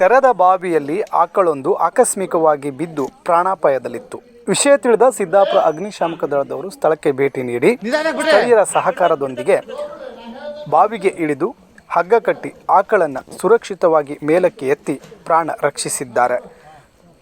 ತೆರೆದ ಬಾವಿಯಲ್ಲಿ ಆಕಳೊಂದು ಆಕಸ್ಮಿಕವಾಗಿ ಬಿದ್ದು ಪ್ರಾಣಾಪಾಯದಲ್ಲಿತ್ತು. ವಿಷಯ ತಿಳಿದ ಸಿದ್ದಾಪುರ ಅಗ್ನಿಶಾಮಕ ದಳದವರು ಸ್ಥಳಕ್ಕೆ ಭೇಟಿ ನೀಡಿ ಸ್ಥಳೀಯರ ಸಹಕಾರದೊಂದಿಗೆ ಬಾವಿಗೆ ಇಳಿದು ಹಗ್ಗ ಕಟ್ಟಿ ಆಕಳನ್ನು ಸುರಕ್ಷಿತವಾಗಿ ಮೇಲಕ್ಕೆ ಎತ್ತಿ ಪ್ರಾಣ ರಕ್ಷಿಸಿದ್ದಾರೆ.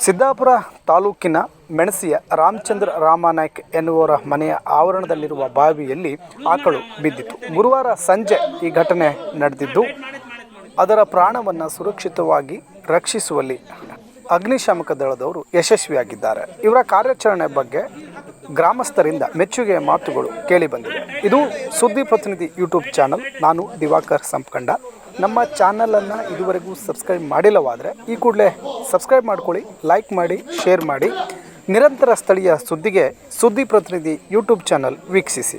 ಸಿದ್ದಾಪುರ ತಾಲೂಕಿನ ಮೆಣಸಿಯ ರಾಮಚಂದ್ರ ರಾಮನಾಯ್ಕ್ ಎನ್ನುವರ ಮನೆಯ ಆವರಣದಲ್ಲಿರುವ ಬಾವಿಯಲ್ಲಿ ಆಕಳು ಬಿದ್ದಿತು ಗುರುವಾರ ಸಂಜೆ ಈ ಘಟನೆ ನಡೆದಿದ್ದು ಅದರ ಪ್ರಾಣವನ್ನು ಸುರಕ್ಷಿತವಾಗಿ ರಕ್ಷಿಸುವಲ್ಲಿ ಅಗ್ನಿಶಾಮಕ ದಳದವರು ಯಶಸ್ವಿಯಾಗಿದ್ದಾರೆ. ಇವರ ಕಾರ್ಯಾಚರಣೆ ಬಗ್ಗೆ ಗ್ರಾಮಸ್ಥರಿಂದ ಮೆಚ್ಚುಗೆಯ ಮಾತುಗಳು ಕೇಳಿಬಂದಿವೆ ಇದು ಸುದ್ದಿ ಪ್ರತಿನಿಧಿ ಯೂಟ್ಯೂಬ್ ಚಾನಲ್. ನಾನು ದಿವಾಕರ್ ಸಂಪ್ಕಂಡ. ನಮ್ಮ ಚಾನಲನ್ನು ಇದುವರೆಗೂ ಸಬ್ಸ್ಕ್ರೈಬ್ ಮಾಡಿಲ್ಲವಾದರೆ ಈ ಕೂಡಲೇ ಸಬ್ಸ್ಕ್ರೈಬ್ ಮಾಡ್ಕೊಳ್ಳಿ, ಲೈಕ್ ಮಾಡಿ, ಶೇರ್ ಮಾಡಿ. ನಿರಂತರ ಸ್ಥಳೀಯ ಸುದ್ದಿಗೆ ಸುದ್ದಿ ಪ್ರತಿನಿಧಿ ಯೂಟ್ಯೂಬ್ ಚಾನಲ್ ವೀಕ್ಷಿಸಿ.